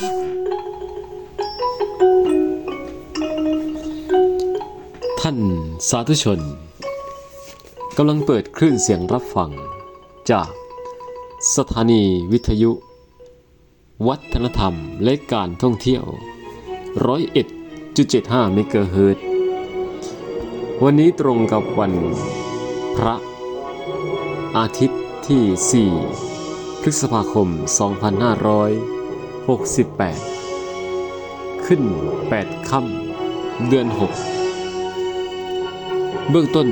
ท่านสาธุชนกำลังเปิดคลื่นเสียงรับฟัง จากสถานีวิทยุ วัฒนธรรมและการท่องเที่ยวร้อยเอ็ดจุดเจ็ดห้าเมกะเฮิรตวันนี้ตรงกับวันพระอาทิตย์ที่ 4 พฤษภาคม 68 ขึ้น 8ค่ำเดือน 6 เบื้องต้น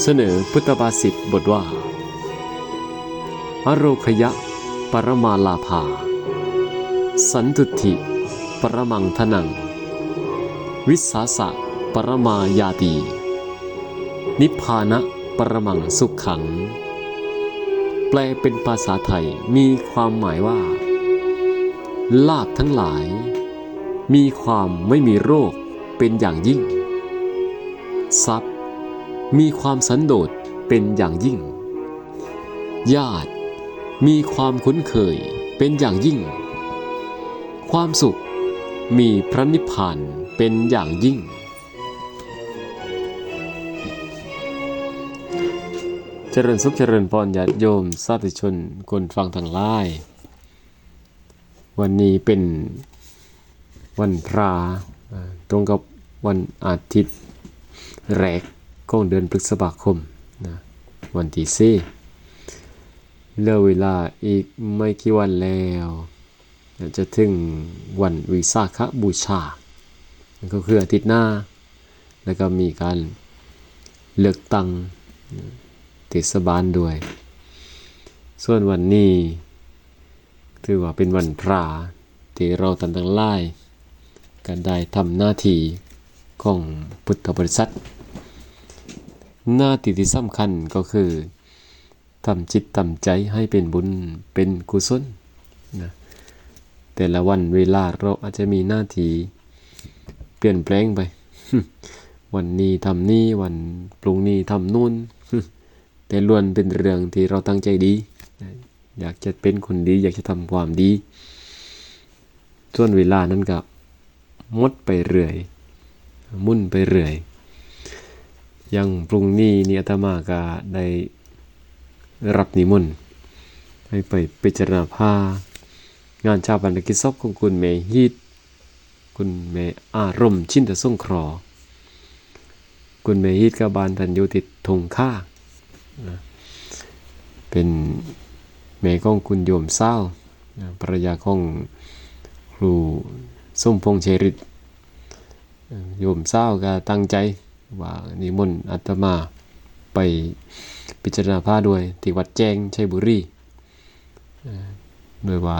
เสนอพุทธบาษิตบทว่า อโรคยะปรมาลาภา สันตุติปรมังทนัง วิสาสะปรมายาตี นิพพานะปรมังสุขขัง แปลเป็นภาษาไทยมีความหมายว่า ลาบทั้งหลาย มีความไม่มีโรคเป็นอย่างยิ่ง ทรัพย์ มีความสันโดษเป็นอย่างยิ่ง ญาติ มีความคุ้นเคยเป็นอย่างยิ่ง ความสุขมีพระนิพพานเป็นอย่างยิ่ง เจริญสุขเจริญพรญาติโยม สาธุชนคนฟังทางไลาย วันนี้เป็นวันพระตรงกับวันอาทิตย์แรกของเดือนพฤษภาคมนะวันที่สี่เหลือเวลาอีกไม่กี่วันแล้ว จะถึงวันวิสาขบูชา ก็คืออาทิตย์หน้า แล้วก็มีการเลือกตั้งเทศบาลด้วย ส่วนวันนี้ ถือว่าเป็นวันพระที่เราตันทั้งหลายกันได้ทำหน้าที่ของพุทธบริษัท หน้าที่ที่สำคัญก็คือทำจิตทำใจให้เป็นบุญเป็นกุศลนะแต่ละวันเวลาเราอาจจะมีหน้าที่เปลี่ยนแปลงไป วันนี้ทำนี่วันปรุงนี้ทำนู่น แต่ล้วนเป็นเรื่องที่เราตั้งใจดี อยากจะเป็นคนดี อยากจะทำความดี ส่วนเวลานั้นก็มดไปเรื่อย มุ่นไปเรื่อย ยังปรุงนี้นี่อาตมาก็ได้รับนิมนต์ให้ไปพิจารณาผ้างานชาปนกิจศพของคุณเมฮีดคุณเมอารมณ์ชินตะส่งครอ คุณเมฮีดกับบานทันยู่ติดธงค่า เป็น แม่ของคุณโยมเศร้าภรรยาของครูส้มพงเชริตโยมเศร้าก็ตั้งใจว่านิมนต์อาตมาไปพิจารณาผ้าด้วยที่วัดแจ้งชัยบุรีโดยว่า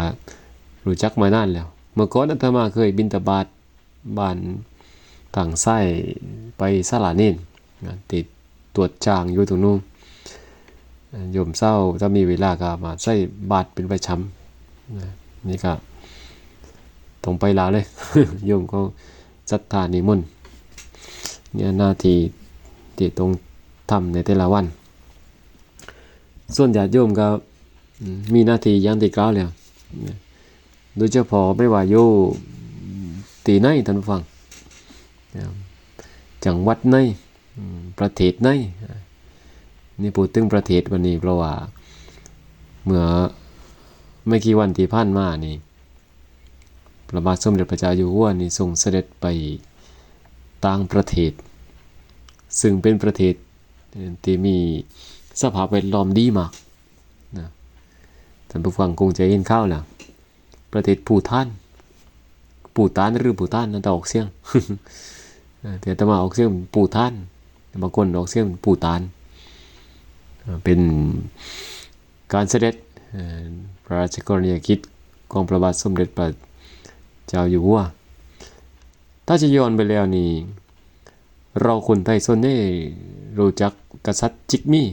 รู้จักมานานแล้ว เมื่อก่อนอาตมาเคยบินตบาตบ้านทางไส้ไปสลาเน่นติดตรวจจางอยู่ตรงนู้น โยมเศร้าถ้ามีเวลาก็มาใส่บาตรเป็นประจำนะนี่ก็ตรงไปลาเลยโยมก็ศรัทธานิมนต์เนี่ยหน้าที่ที่ต้องทำในแต่ละวัน ส่วนญาติโยมก็มีหน้าที่ย่างที่กล่าวแล้วโดยเฉพาะไม่ว่าโยตีไหนท่านฟัง จังหวัดไหนประเทศไหน นี่พูดถึงประเทศวันนี้เพราะว่าเมื่อไม่กี่วันที่ผ่านมานี่พระบาทสมเด็จพระเจ้าอยู่หัวนี่ทรงเสด็จไปต่างประเทศ ซึ่งเป็นประเทศที่มีสภาพแวดล้อมดีมากนะท่านผู้ฟังคงจะเห็นข้าวแล้วประเทศปูท่านปูตานหรือปูตานนั่นแต่ออกเสียงแต่อาตมาออกเสียงปูท่านบางคนออกเสียงปูตาน เป็นการเสด็จพระราชกรณียกิจของพระบาทสมเด็จพระเจ้าอยู่หัว ถ้าจะย้อนไปแล้วนี่ เราคนไทยส่วนใหญ่รู้จักกษัตริย์จิกมี่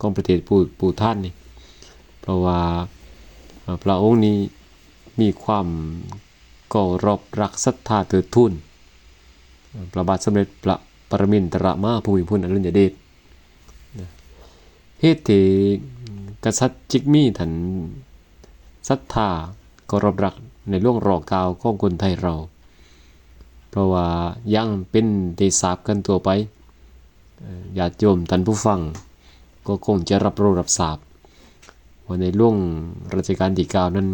ของประเทศปูปูท่านนี่ เพราะว่าพระองค์นี้มีความก่อรบรักศรัทธาเติดทุนพระบาทสมเด็จพระปรมินทรมาภูมิพลอดุลยเดช เหตุที่กษัตริย์จิกมี่ท่านศรัทธาก็รบรักในล่วงรอกาวของคนไทยเรา เพราะว่ายังเป็นได้ทราบกันตัวไปเอ่าโยมท่านผู้ฟัง ก็คงจะรับรู้รับทราบว่าในล่วงรัชกาลที่เก้านั้น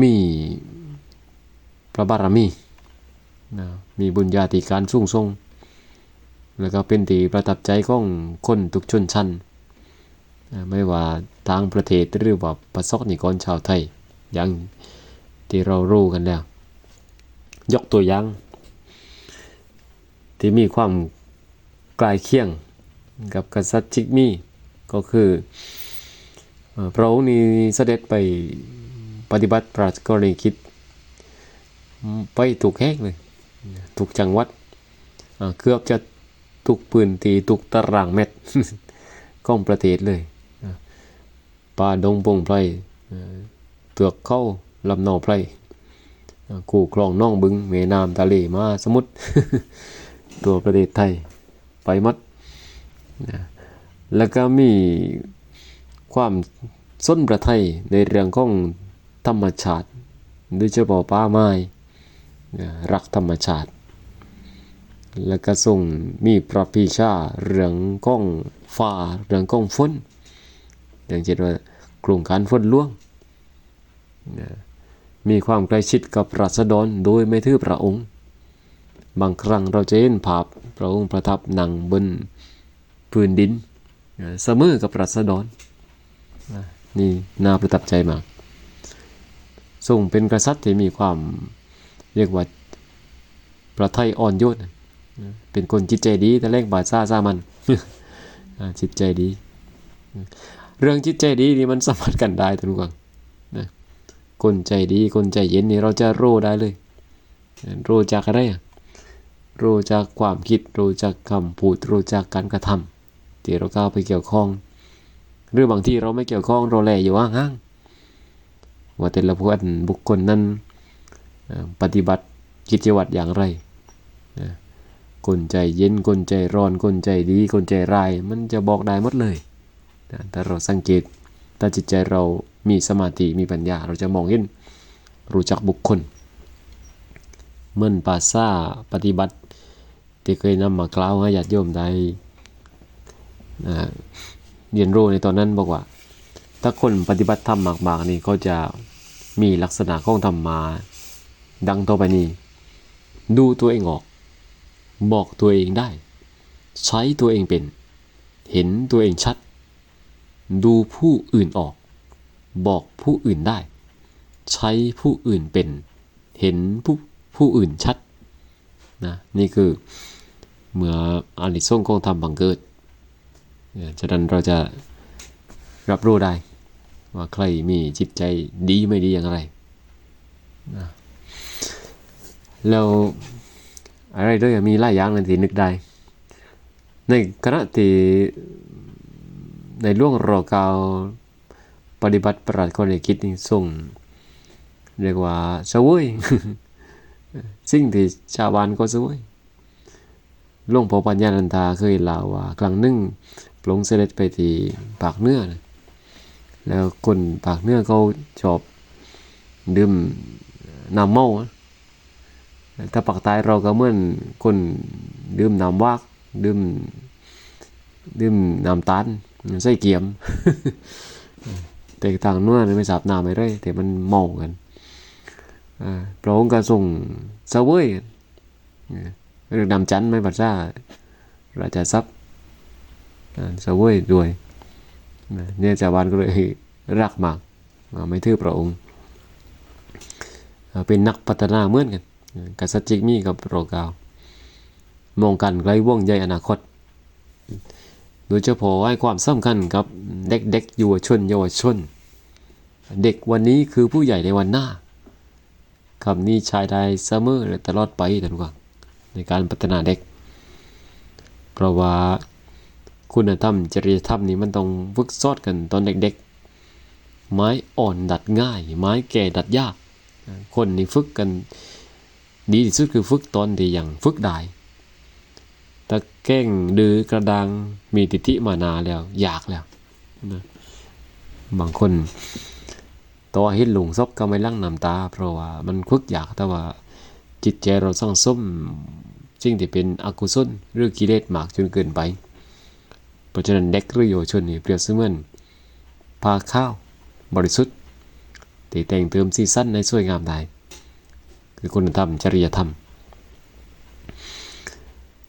มีพระบารมีนะมีบุญญาธิการสูงส่ง แล้วก็เป็นที่ประทับใจของคนทุกชนชั้น ไม่ว่าทางประเทศหรือว่าประสบนิกรชาวไทย อย่างที่เรารู้กันแล้ว ยกตัวอย่าง ที่มีความใกล้เคียงกับกษัตริย์จิกมี่ก็คือพระองค์นี้เสด็จไปปฏิบัติพระราชกรณียกิจไปถูกแห่งเลยถูกจังหวัดเกือบจะ ทุกปืนตีทุกตารางเมตรของประเทศเลยป่าดงพงไพรเอ่อเตือกเข้าลำนอไพรกู่คลองน่องบึงแม่น้ำทะเลมาสมุทรตัวประเทศไทยไปมัดนะแล้วก็มีความสนประไทยในเรื่องของธรรมชาติโดยเฉพาะป่าไม้รักธรรมชาติ แล้วก็ส่งมีพระพิชาเรื่องก้องฟ้าเรื่องก้องฝนอย่างเช่นว่าโครงการฝนล่วงนะมีความใกล้ชิดกับราษฎรโดยไม่ถือพระองค์ บางครั้งเราจะเห็นภาพพระองค์ประทับนั่งบนพื้นดินเสมอกับราษฎรนี่น่าประทับใจมากทรงเป็นกษัตริย์ที่มีความเรียกว่าประไทยอ่อนโยน เป็นคนจิตใจดีแต่แรกบาดซ่าซ่ามันจิตใจดี เรื่องจิตใจดีนี่มันสัมผัสกันได้ทุกคนนะคนใจดีคนใจเย็นนี่เราจะรู้ได้เลย รู้จากอะไรอะรู้จากความคิดรู้จากคำพูดรู้จากการกระทำที่เราก้าวไปเกี่ยวข้อง หรือบางที่เราไม่เกี่ยวข้องเราแลอยู่ห่างๆว่าแต่ละคนบุคคลนั้นปฏิบัติกิจวัตรอย่างไรนะ คนใจเย็นคนใจร้อนคนใจดีคนใจร้ายมันจะบอกได้หมดเลยนะถ้าเราสังเกตถ้าจิตใจเรามีสมาธิมีปัญญาเราจะมองเห็นรู้จักบุคคลเหมื่อนปาซ่าปฏิบัติที่เคยนำมากล่าวให้ญาติโยมได้เรียนรู้ในตอนนั้นบอกว่า ถ้าคนปฏิบัติธรรมมากๆนี่เขาจะมีลักษณะของธรรมมาดังต่อไปนี้ ดูตัวเองออก บอกตัวเองได้ ใช้ตัวเองเป็น เห็นตัวเองชัด ดูผู้อื่นออก บอกผู้อื่นได้ ใช้ผู้อื่นเป็น เห็นผู้ผู้อื่นชัดนะนี่คือเมื่ออานิสงส์ของธรรมบังเกิดเนี่ยฉะนั้นเราจะรับรู้ได้ ว่าใครมีจิตใจดีไม่ดีอย่างไรนะแล้ว อะไรด้วยมีหลายอย่างเลยที่นึกได้ ในขณะที่ในล่วงรอเกาปฏิบัติประหลาดคนในคิดนี่ส่งเรียกว่าสวยสิ่งที่ชาวบ้านก็สวยหลวงพ่อปัญญานันทาเคยเล่าว่าครั้งหนึ่งพระองเสด็จไปที่ปากเนื้อนะแล้วคนปากเนื้อเขาชอบดื่มน้ำเมา ถ้าปากใต้เราก็เหมือนคนดื่มน้ำวากดื่มดื่มน้ำตาลใส่เกียม แต่ทางนู้นไม่สาบน้ำไม่ได้แต่มันเมากันพระองค์ก็ส่งเสวยเรื่องนำจันทร์ไม่บัดซาราชาทรัพย์เสวยด้วยเนี่ยชาวบ้านก็เลยรักมากไม่ถือพระองค์เป็นนักพัฒนาเหมือนกัน กษัตริย์จิกมีกับโรกาวมองกันไกลว่องใหญ่อนาคต โดยเฉพาะให้ความสำคัญกับเด็กๆเยาวชนเยาวชน เด็กวันนี้คือผู้ใหญ่ในวันหน้าคำนี้ใช้ได้เสมอและตลอดไปท่านผู้ฟังในการพัฒนาเด็ก เพราะว่าคุณธรรมจริยธรรมนี้มันต้องฝึกซอดกันตอนเด็กๆ ไม้อ่อนดัดง่าย ไม้แก่ดัดยาก คนนี่ฝึกกัน ดีที่สุดคือฝึกตนที่ยังฝึกได้ถ้าแก้งดื้อกระดังมีติทิมานาแล้ว อยากแล้วนะบางคนตัวเห็นหลงศพก็ไม่ลั่งน้ำตา เพราะว่ามันคึกอยากแต่ว่าจิตใจเราสั่งสมสิ่งที่เป็นอกุศลหรือกิเลสมากจนเกินไป เพราะฉะนั้นเด็กหรือเยาวชนนี่เปรียบเสมือนพาข้าวบริสุทธิ์ที่แต่งเติมสีสันในสวยงามได้ คือคุณธรรม จริยธรรม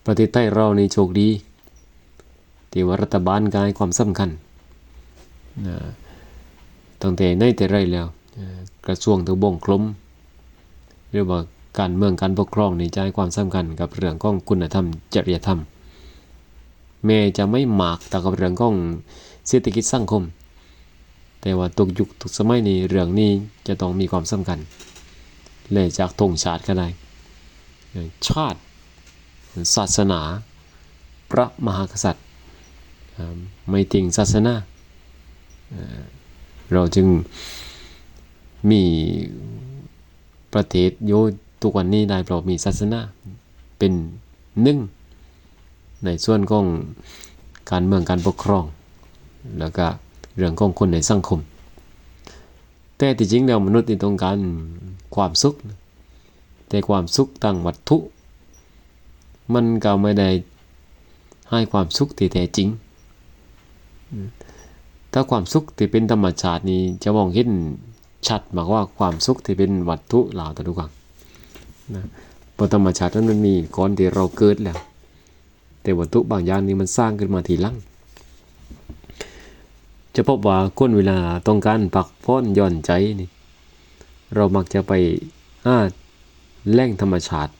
ประเทศไทยเราในโชคดี ที่ว่ารัฐบาลกายความสำคัญตั้งแต่ในแต่ไรแล้ว กระทรวงทบงกลมหรือว่าการเมืองการปกครองในี่จความสำคัญกับเรื่องของคุณธรรม จริยธรรม แม้จะไม่หมากแต่กับเรื่องของเศรษฐกิจสังคม แต่ว่าตุกยุคทุกสมัยนี้เรื่องนี้จะต้องมีความสำคัญ เลยจากธงชาติก็ได้ ชาติ ศาสนา พระมหากษัตริย์ ไม่ติงศาสนาเอ่อเราจึงมีประเทศโยทุกวันนี้ได้เพราะมีศาสนาเป็นหนึ่ง ในส่วนของการเมืองการปกครอง แล้วก็เรื่องของคนในสังคม แต่ที่จริงแล้วมนุษย์นี่ต้องการความสุข แต่ความสุขทางวัตถุ มันก็ไม่ได้ให้ความสุขที่แท้จริง ถ้าความสุขที่เป็นธรรมชาตินี้จะมองเห็นชัดมากว่าความสุขที่เป็นวัตถุเหล่าต่ทุกอย่างนะพราะธรรมชาตินั้นมันมีก่อนที่เราเกิดแล้ว แต่วัตถุบางอย่างนี้มันสร้างขึ้นมาทีหลัง จะพบว่าคนเวลาต้องการปักพ้นย่อนใจนี่ เรามักจะไปอ้าแหล่งธรรมชาติ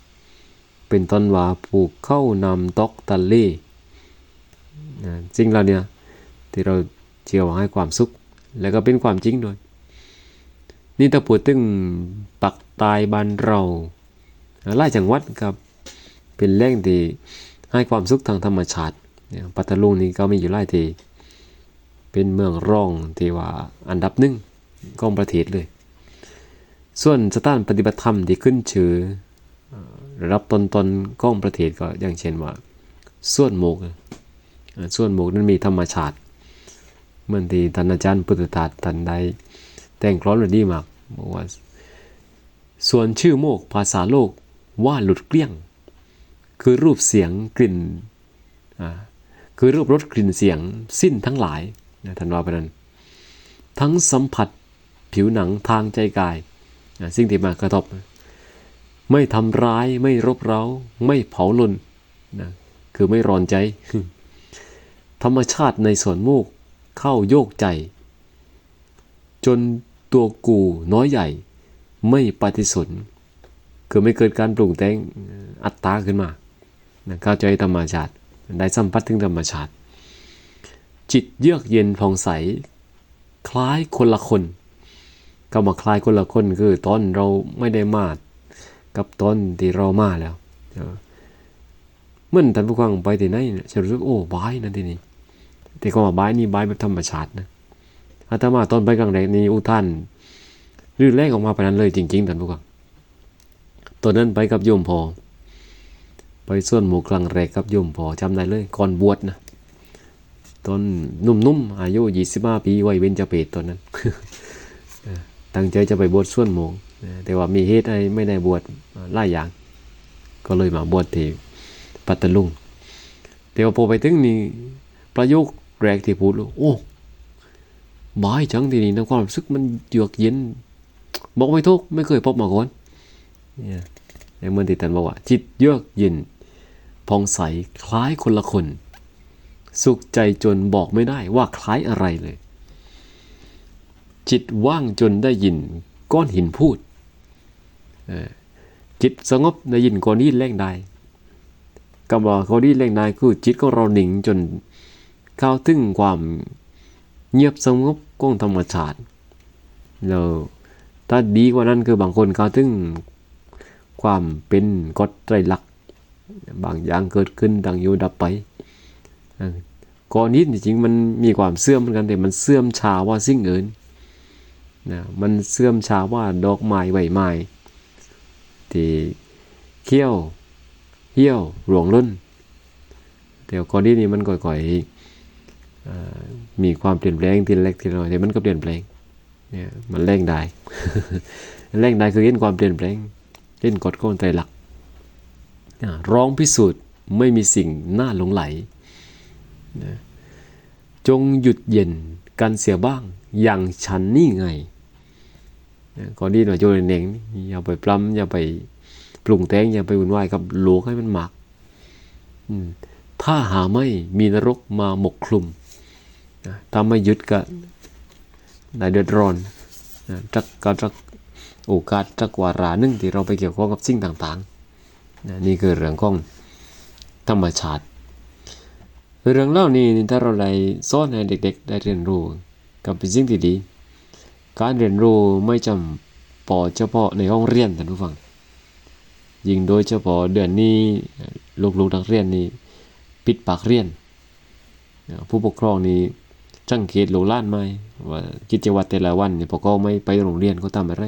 เป็นต้นว่าปลูกเข้านำตอกตะเลนะสิ่งเหล่านี้ที่เราเชื่อว่าให้ความสุข แล้วก็เป็นความจริงด้วย นี่ถ้าพูดถึงปักตายบ้านเราหลายจังหวัดครับ เป็นแหล่งที่ให้ความสุขทางธรรมชาติอย่างปัตตาลุงนี่ก็มีอยู่หลายที่ เป็นเมืองร่องที่ว่าอันดับหนึ่งของประเทศเลย ส่วนสถานปฏิบัติธรรมที่ขึ้นชื่อเอ่อระดับต้นของประเทศก็อย่างเช่นว่าส่วนโมกส่วนโมกนั้นมีธรรมชาติเหมือนที่ท่านอาจารย์พุทธทาสท่านได้แต่งกลอนไว้ดีมากบอกว่า ส่วนชื่อโมกภาษาโลกว่าหลุดเกลี้ยง คือรูปเสียงกลิ่นคือรูปรสกลิ่นเสียงสิ้นทั้งหลาย นะท่านว่าไปนั้น ทั้งสัมผัสผิวหนังทางใจกายอ่าสิ่งที่มากระทบไม่ทำร้ายไม่รบเร้า ไม่เผาลนนะคือไม่ร้อนใจ ธรรมชาติในส่วนมูกเข้าโยกใจ จนตัวกูน้อยใหญ่ ไม่ปฏิสนคือไม่เกิดการปรุงแต่งอัตตาขึ้นมานะเข้าใจธรรมชาติ ได้สัมผัสถึงธรรมชาติ จิตเยือกเย็นผ่องใส คล้ายคนละคนก็มาคล้ายคนละคนคือตอนเราไม่ได้มาดกับตอนที่เรามาแล้วเออหมื่อท่านผู้ฟังไปที่ไหนเนี่ยจะรู้สึกโอ้บายนะที่นี่แต่ก็ว่าบายนี่บายแบบธรรมชาตินะอาตมาตอนไปกลางแดดนี่อุท่านรื่นแรกออกมาไปนั้นเลยจริงๆท่านผู้ฟังตอนนั้นไปกับโยมพอ ไปส่วนหมู่กลางแรกกับโยมพอจำได้เลยก่อนบวชนะ ตอนนุ่มๆอายุ25ปีวัยเบญจเพศตอนนั้นตั้งใจจะไปบวชส่วนหมู่นะแต่ว่ามีเหตุให้ไม่ได้บวชหลายอย่าง ก็เลยมาบวชที่ปัตตลุงแต่ว่าพอไปถึงนี่ประโยคแรกที่พูดโอ้บายจังทีนี้นะความรู้สึกมันเยือกเย็นบอกไม่ถูกไม่เคยพบมาก่อนเนี่ยในเมื่อที่ท่านบอกว่าจิตเยือกเย็นผ่องใสคล้ายคนละคน สุขใจจนบอกไม่ได้ว่าคล้ายอะไรเลย จิตว่างจนได้ยินก้อนหินพูด จิตสงบได้ยินก้อนหินแรงได้กำว่าก้อนหินแรงได้คือจิตของเราหนิงจนเข้าถึงความเงียบสงบของธรรมชาติแล้วถ้าดีกว่านั้นคือบางคนเข้าถึงความเป็นกฎไตรลักษณ์บางอย่างเกิดขึ้นดังอยู่ดับไป ก้อนหินจริงๆมันมีความเสื่อมเหมือนกันแต่มันเสื่อมชาว่าสิ่งอื่นนะมันเสื่อมช้าว่าดอกไม้ใบไม้ที่เขี้ยวเหี่ยวหลวงล้นแต่ก่อนนี้นี่มันก่อยๆมีความเปลี่ยนแปลงทีเล็กทีน้อยแต่มันก็เปลี่ยนแปลงเนี่ยมันเร่งได้เร่งได้คือเห็นความเปลี่ยนแปลงเล่นกฎของไตรลักร้องพิสูจน์ไม่มีสิ่งน่าหลงไหล นะจงหยุดเย็นกันเสียบ้าง อย่างฉันนี่ไงนะก่อนที่หน่อยโจรเองอย่าไปปล้ำอย่าไปปรุงแต่งอย่าไปวุ่นวายกับโลกให้มันหมักถ้าหาไม่มีนรกมาหมกคลุมนะถ้าไม่ยึดก็ได้เดือดร้อนนะจักก็จักโอกาสจักวาระหนึ่งที่เราไปเกี่ยวข้องกับสิ่งต่างๆนะนี่คือเรื่องของธรรมชาติ เรื่องเล่านี้ถ้าเราได้สอนให้เด็กๆ ได้เรียนรู้กับเป็นสิ่งที่ดี การเรียนรู้ไม่จำพอเฉพาะในห้องเรียนท่านผู้ฟัง ยิ่งโดยเฉพาะเดือนนี้ลูกๆนักเรียนนี่ปิดปากเรียน ผู้ปกครองนี่สังเกตลูกล้านไหมว่ากิจวัตรแต่ละวันเนี่ยพอก็ไม่ไปโรงเรียนเขาทำอะไร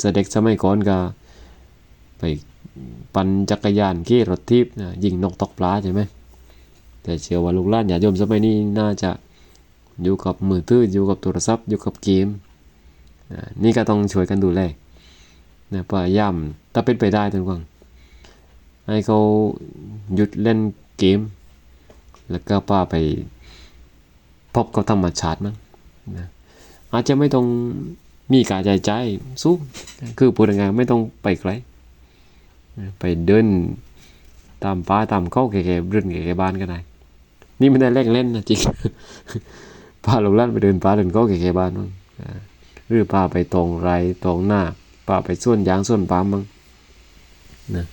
จะเด็กสมัยก่อนก็ไปปั่นจักรยานขี่รถทิพย์ยิงนกตกปลาใช่ไหม แต่เชื่อว่าลูกหลานญาติโยมสมัยนี้น่าจะอยู่กับมือถืออยู่กับโทรศัพท์ อยู่กับเกมนี่ก็ต้องช่วยกันดูแลนะพยายามถ้าเป็นไปได้ทุกคนให้เขาหยุดเล่นเกม แล้วก็ป้าไปพบกับธรรมชาติมั้งนะอาจจะไม่ต้องมีการใจใจสูงคือพูดง่ายไม่ต้องไปไกลไปเดินตามป้าตามเข้าแก่ๆรื่นแก่ๆบ้านก็ได้ นี่ไม่ได้เล่นเล่นนะจริงพาลงลั่นไปเดินป้าเดินเข้าแก่ๆบ้านมั้งหรือพาไปตรงไรตรงหน้าพาไปส่วนยางส่วนปามมั้งนะ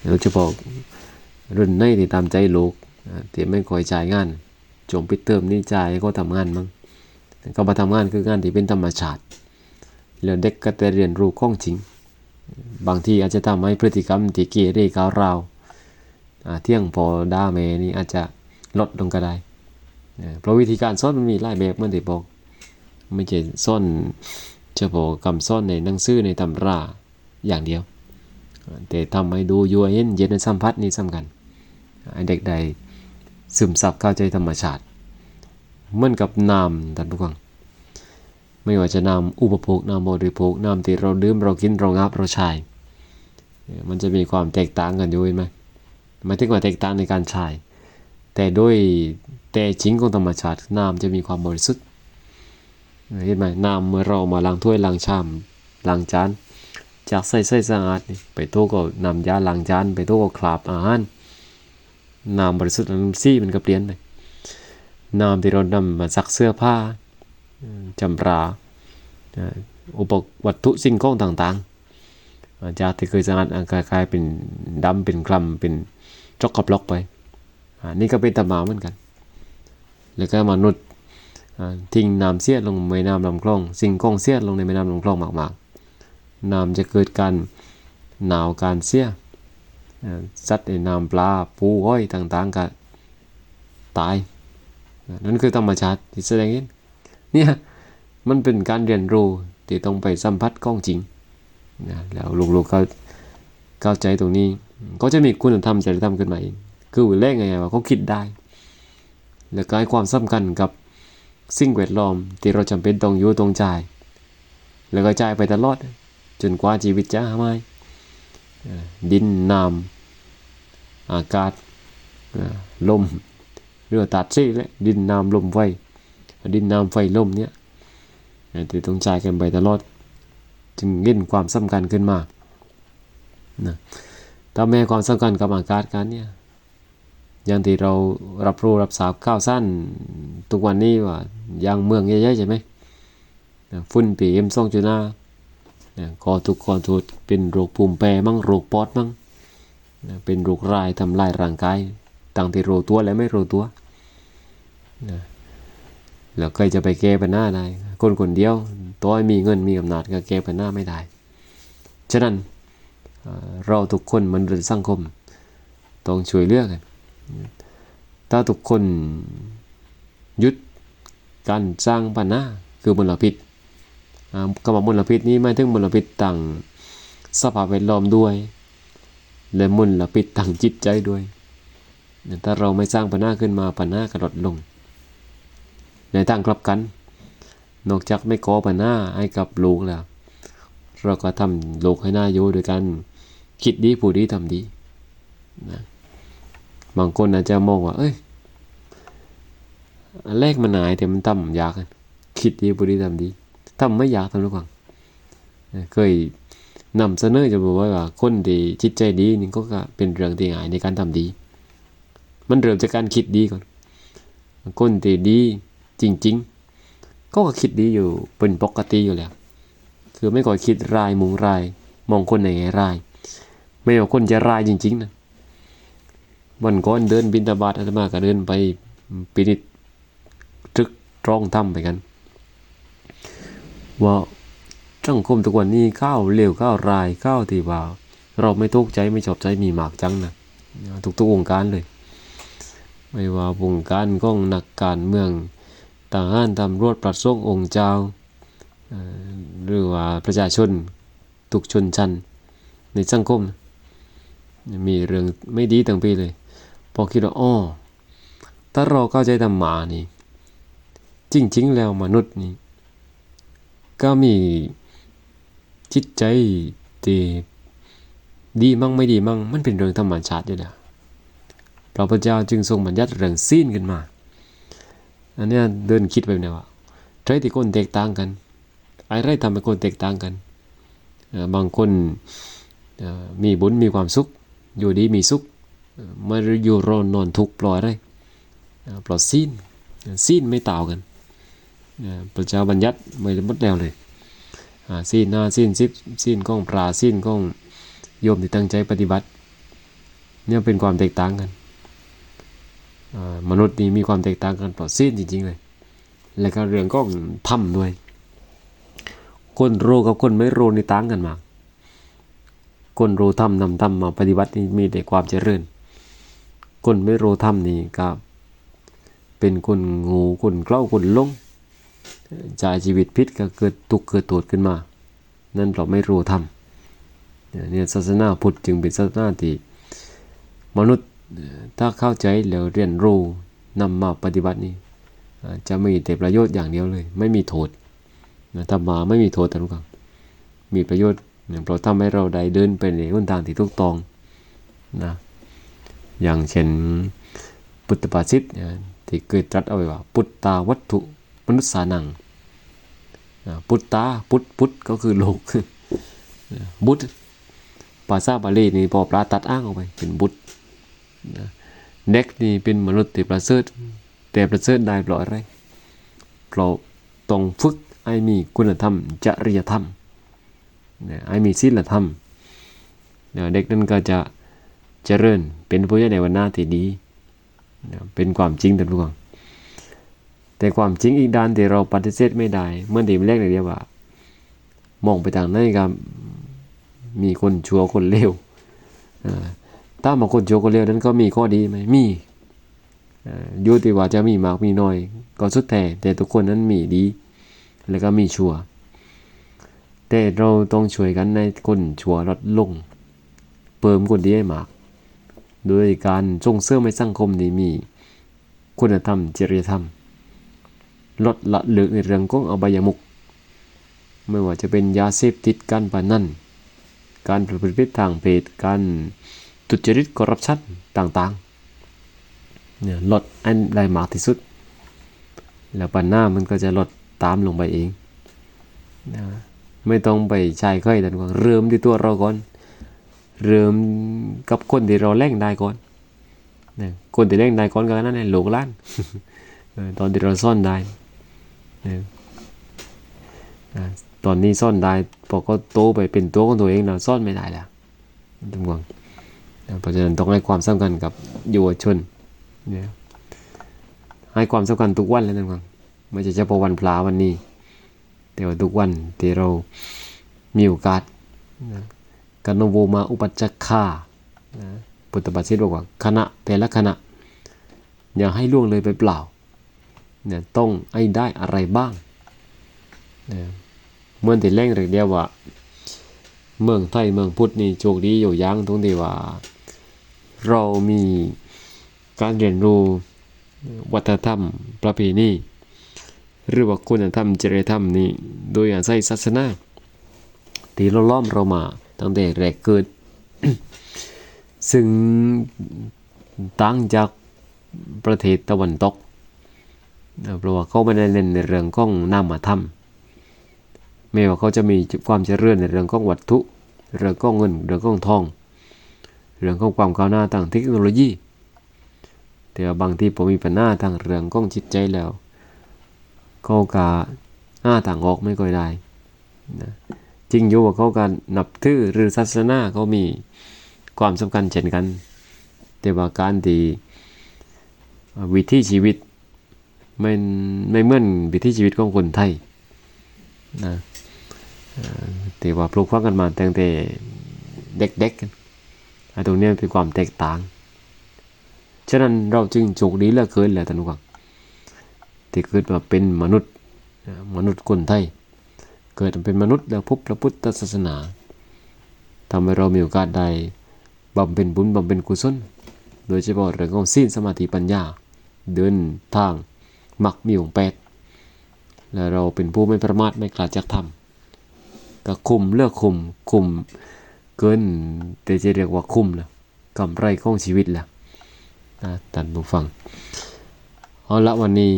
เดี๋ยวจะบอกรุ่นในที่ตามใจลูกอ่าที่ไม่คอยจ่ายงานจงปิดเติมนี่จ่ายก็ทำงานมั้งก็มาทำงานคืองานที่เป็นธรรมชาติแล้วเด็กก็จะเรียนรู้ข้องจริง บางทีอาจจะทำให้พฤติกรรมที่เกเรก้าวราวอ่าเที่ยงพอด้าเมนี่อาจจะ ลดลงก็ได้เพราะวิธีการสอนมันมีหลายแบบเหมื่อนที่บอกไม่ใช่สอนเฉพาะคำสอนในหนังสือในตำราอย่างเดียว แต่ทำให้ดูยัวเย็นเย็นในสัมผัสนี่สำคัญเด็กใดซึมซับเข้าใจธรรมชาติเหมือนกับน้ำท่านผู้ฟังไม่ว่าจะน้ำอุปโภคน้ำบริโภคน้ำที่เราดื่มเรากินเรางับเราใช้มันจะมีความแตกต่างกันอยู่เห็นไหมหมายถึงว่าแตกต่างในการใช้ แต่โดยแต่จริงของธรรมชาติน้ำจะมีความบริสุทธิ์เห็นไหมน้ำเมื่อเรามาล้างถ้วยล้างชามล้างจานจากใส่ใส่สะอาดไปโตก็น้ำยาล้างจานไปโตก็คราบอาหารน้ำบริสุทธิ์น้ำซี่มันก็เปลี่ยนไปน้ำที่เรานำมาซักเสื้อผ้าจำปาอุปกรณ์วัตถุสิ่งของต่างๆจากที่เคยสะอาดกลายเป็นดำเป็นคล้ำเป็นจกกระปลอกไป อ่านี่ก็เป็นตำมาเหมือนกัน แล้วก็มนุษย์ทิ้งน้ำเสียดลงในแม่น้ำลำคลอง สิ่งของเสียดลงในแม่น้ำลำคลองมากๆน้ำจะเกิดการหนาวการเสียสัตว์ในน้ำปลาปูห้อยต่างๆก็ตายนั่นคือธรรมชาติที่แสดงเห็นเนี่ยมันเป็นการเรียนรู้ที่ต้องไปสัมผัสของจริงนะแล้วลูกๆก็เข้าใจตรงนี้ ก็จะมีคุณธรรมจริยธรรมขึ้นมาเอง คือแรกไงว่าเขาคิดได้ แล้วก็ให้ความสำคัญกับสิ่งแวดล้อมที่เราจำเป็นต้องอยู่ต้องจ่ายแล้วก็จ่ายไปตลอด จนกว่าชีวิตจะหาไม่ดินน้ำอากาศลมเรือตัดซี่และดินน้ำลมไฟดินน้ำไฟลมเนี่ยเอ่อที่ต้องจ่ายกันไปตลอด จึงเล่นความสำคัญขึ้นมานะถ้าแม่ความสำคัญกับอากาศกันเนี่ย อย่างที่เรารับรู้รับทราบข่าวสั้น ทุกวันนี้ว่าอย่างเมืองใหญ่ๆใช่ไหมฝุ่นปีเอ็มสองจุดห้าคอทุกคอทุกเป็นโรคภูมิแพ้มั่งโรคปอดมั่งเป็นโรคร้ายทำลายร่างกายตั้งที่รู้ตัวและไม่โรตัวนะแล้วใครจะไปแก้ปัญหาได้คนคนเดียวตัวมีเงินมีอำนาจก็แก้ปัญหาไม่ได้ ฉะนั้นเอ่อเราทุกคนมันเป็นสังคม ต้องช่วยเหลือกัน ถ้าทุกคนยุดการสร้างปัญหาคือมลพิษคำว่ามลพิษนี้หมายถึงมลพิษต่างสภาพแวดล้อมด้วย และมลพิษต่างจิตใจด้วยถ้าเราไม่สร้างปัญหาขึ้นมาปัญหาก็ลดลง ในทางกลับกัน นอกจากไม่ก่อปัญหาให้กับลูกแล้ว เราก็ทำลูกให้น่าอยู่โดยการคิดดี พูดดีทำดีนะ บางคนอาจจะมองว่า เอ้ยอันแรกมันหายแต่มันทำยากคิดดีพูดดีทำดีทำไม่ยากทำทุกครั้งนเคยนำเสนอจะบอกว่าคนที่จิตใจดีนี่ก็เป็นเรื่องที่ง่ายในการทำดี มันเริ่มจากการคิดดีก่อน คนที่ดีจริง ๆ ก็คิดดีอยู่เป็นปกติอยู่แล้ว คือไม่ก่อคิดรายมุงราย มองคนไหนให้ราย ไม่ว่าคนจะรายจริง ๆ นะ วันก่อนเดินบินตาบาตอาตมาก็เดินไปปินิดตรึกตรองทำไปกัน ว่าสังคมทุกวันนี้ข้าวเร็วข้าวรายข้าวที่ว่า เราไม่ทุกข์ใจไม่ชอบใจมีหมากจังนะทุกๆวงการเลย ไม่ว่าวงการก้องนักการเมืองทหารตำรวจปลัดส่งองค์เจ้าหรือว่าประชาชนทุกชนชั้นในสังคม มีเรื่องไม่ดีตั้งปีเลย พอคิดว่าอ้อถ้าเราเข้าใจธรรมานี่จริงๆแล้วมนุษย์นี่ก็มีจิตใจที่ดีมั่งไม่ดีมั่งมันเป็นเรื่องธรรมชาติอยู่แล้วพระพุทธเจ้าจึงทรงบัญญัติเรื่องซีนขึ้นมา อันนี้เดินคิดแบบนี้ว่าใช้ที่คนแตกต่างกันอะไรทำให้คนแตกต่างกัน บางคนมีบุญมีความสุข อยู่ดีมีสุข มาอยู่รอนนอนทุกปล่อยไรเอ่อปล่อยซีนซีนไม่ต่ากันพระเจ้าบัญญัติไม่หมดแล้วเลยอ่าซีนหน้าซีนซิบซีนก้องปลาซีนก้องโยมที่ตั้งใจปฏิบัติเนี่ยเป็นความแตกต่างกันมนุษย์นี่มีความแตกต่างกันปล่าสิ้นจริงๆเลย แล้วก็เรื่องก็ทำด้วย คนรู้กับคนไม่รู้นี่ต่างกันมากคนรู้ทำนำทำมาปฏิบัตินี่มีแต่ความเจริญ คนไม่รู้ทำนี่ก็เป็นคนงูคนเกล้าคนลงจ่ายชีวิตพิษก็เกิดทุกข์เกิดโทษขึ้นมา นั่นเราไม่รู้ทำเนี่ยเนี่ยศาสนาพุทธจึงเป็นศาสนาที่มนุษย์ถ้าเข้าใจแล้วเรียนรู้นำมาปฏิบัตินี่จะมีแต่ประโยชน์อย่างเดียวเลย ไม่มีโทษนะธรรมาไม่มีโทษทุกครั้งมีประโยชน์เพราะทำให้เราได้เดินไปในหนทางที่ถูกต้องนะ อย่างเช่นพุทธภาษิตนะที่เคยตรัสเอาไว้ว่าพุทธาวัตถุมนุษย์สานังนะพุทธาพุทธพุทธก็คือโลกบุตรภาษาบาลีนี่พอปลาตัดอ้างออกไปเป็นบุตรเด็กนี่เป็นมนุษย์ที่ประเสริฐแต่ประเสริฐได้เพราะอะไรเพราะต้องฝึกให้มีคุณธรรม จริยธรรมเนี่ยให้มีศีลธรรมเนี่ยเด็กนั้นก็จะ เจริญ เป็นผู้ใหญ่ในวันหน้าที่ดีเป็นความจริงท่านผู้ฟังแต่ความจริงอีกด้านที่เราปฏิเสธไม่ได้เมื่อดีแรกเลยเดียวว่า มองไปทางไหนก็มีคนชั่วคนเลวถ้าบาคนโจกคนเร็วนั้นก็มีข้อดีไหมมีอยู่ที่ว่าจะมีมากมีน้อย ก็สุดแต่แต่ทุกคนนั้นมีดี แล้วก็มีชั่ว แต่เราต้องช่วยกันในคนชั่วลดลง เพิ่มคนดีให้มาก โดยการส่งเสริมให้สังคมนี้มี คุณธรรมจริยธรรม ลดละเลิกในเรื่องของอบายมุกไม่ว่าจะเป็นยาเสพติดการพนันการประพฤติผิดทางเพศการทุจริตคอร์รัปชันต่างๆเนี่ยลดอันได้มากที่สุด แล้วปัญหามันก็จะลดตามลงไปเองนะไม่ต้องไปใช้ค่อยแต่ว่าเริ่มที่ตัวเราก่อน เริ่มกับคนที่เราแร่งได้ก่อนนะคนที่แร่งได้ก่อนก็นั่นแหละโลกล้านตอนที่เราซ่อนได้นะตอนนี้ซ่อนได้พอก็โตไปเป็นตัวของตัวเองเราซ่อนไม่ได้แล้วทุกคนเพราะฉะนั้นต้องให้ความสำคัญกับเยาวชนนะให้ความสำคัญทุกวันเลยนะครับไม่ใช่เฉพาะวันพลาวันนี้ แต่ว่าทุกวันที่เรามีโอกาสนะ กนโนโวมาอุปัจจคานะพุทธบัตรสิบอกว่าขณะแต่ละขณะ อย่าให้ล่วงเลยไปเปล่าเนี่ยต้องให้ได้อะไรบ้างนะเมื่อที่แรงเรียกเดียวว่า เมืองไทยเมืองพุทธนี่โชคดีอยู่ยั้งตรงที่ว่า เรามีการเรียนรู้วัฒนธรรมประเพณีหรือว่าคุณธรรมจริยธรรมนี้โดยอาศัยศาสนาที่เราล้อมเรามา ตั้งแต่แรกเกิด ซึ่งต่างจากประเทศตะวันตกเพราะว่าเขาไม่ได้เน้นในเรื่องของนามธรรมแม้ว่าเขาจะมีความเจริญในเรื่องของวัตถุ เรื่องของเงิน เรื่องของทอง เรื่องของความก้าวหน้าทางเทคโนโลยี แต่ว่าบางทีผมมีปัญหาทางเรื่องของจิตใจแล้วเขาก็หาทางออกไม่ค่อยได้นะ จริงอยู่ว่าเขาการนับถือหรือศาสนาเขามีความสำคัญเช่นกัน แต่ว่าการที่วิถีชีวิตไม่ไม่เหมือนวิถีชีวิตของคนไทยนะแต่ว่าปลูกฝังกันมาตั้งแต่เด็กๆไอตรงนี้เป็นความแตกต่าง ฉะนั้นเราจึงโชคดีเหลือเกินแหละท่านผู้ฟังที่เกิดมาเป็นมนุษย์มนุษย์คนไทย เกิดเป็นมนุษย์แล้วพบพระพุทธศาสนาทำให้เรามีโอกาสได้บำเพ็ญบุญบำเพ็ญกุศล โดยเฉพาะเรื่องของศีลสมาธิปัญญา เดินทางมักมีองแปด และเราเป็นผู้ไม่ประมาทไม่กลาดจากธรรมก็คุมเลือกคุมคุมเกินแต่จะเรียกว่าคุมแล้วกำไรของชีวิตแล้วนะท่านผู้ฟัง เอาละวันนี้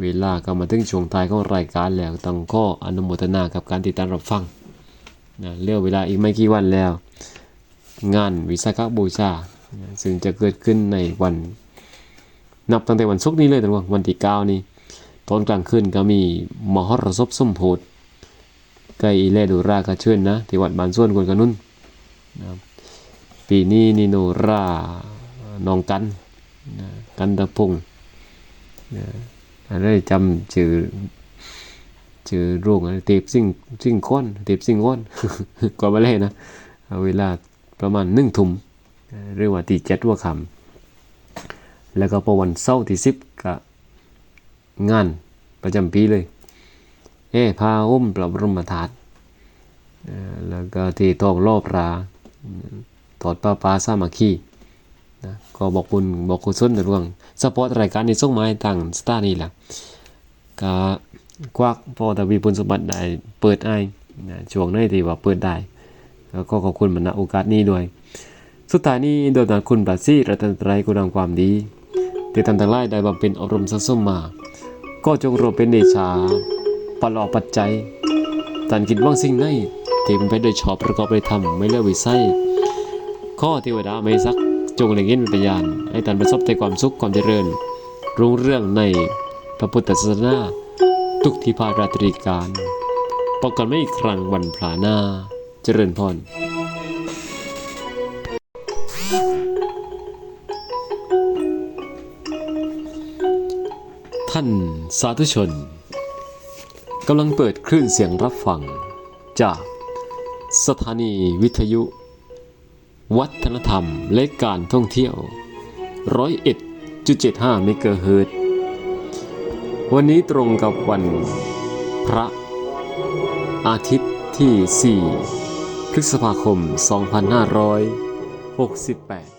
เวลาก็มาถึงช่วงท้ายของรายการแล้วต้องข้ออนุโมทนากับการติดตามรับฟังนะเลือกเวลาอีกไม่กี่วันแล้ว งานวิสาขบูชาซึ่งจะเกิดขึ้นในวัน นับตั้งแต่วันศุกร์นี้เลยท่านผู้ฟังวันที่เก้านี้ตอนกลางคืนก็มีมหรสพสมโพธิไกลอีเลดูรากระเชิญนะที่วัดบานส่วนกวนกระนุ่นนะปีนี้นิโนรานองกันนะกันตะพงศ์นะ อันนี้จำชื่อชื่อโรงอะไรเทปซิ่งซิ่งค้นเทปซิ่งค้นก็มาเลยนะเวลาประมาณหนึ่งทุ่มนะหรือว่าตีเจ็ดว่าคำแล้วก็พอวันเสาร์ที่สิบก็งานประจำปีเลย เอ้พาอุ้มพระบรมธาตุแล้วก็ที่ทองรอบราถอดป้าปาสามัคคี นะก็บอกบุญบอกกุศลในเรื่องสปอร์ตรายการในส่งมาให้ต่างสตาร์นี่แหละก็ควักพอทวีบุญสมบัติได้เปิดไอ้นะช่วงนี้ที่ว่าเปิดได้ แล้วก็ขอบคุณมันณโอกาสนี้ด้วย สุดท้ายนี้โดยทางคุณปราซี่รัตนตรัยคุณงความดีที่ทำทางไล่ได้บำเพ็ญอารมณ์สะสมมา ก็จงรวมเป็นเดชาปลอปัจจัยท่านคิดว่างสิ่งไหนที่เป็นไปโดยชอบประกอบไปทำไม่เลือกวิสัยข้อเทวดาไม่ซัก จงเล็งเห็นเป็นพยานให้ท่านประสบแต่ความสุขความเจริญ รุ่งเรื่องในพระพุทธศาสนาทุกทิพาราตรีการพบกันไม่อีกครั้งวันพลาหน้า เจริญพรท่านสาธุชนกำลังเปิดคลื่นเสียงรับฟัง จากสถานีวิทยุ วัฒนธรรมและการท่องเที่ยวร้อยเอ็ดจุดเจ็ดห้าเมกะเฮิรตวันนี้ตรงกับวันพระอาทิตย์ที่ 4 พฤษภาคม 2568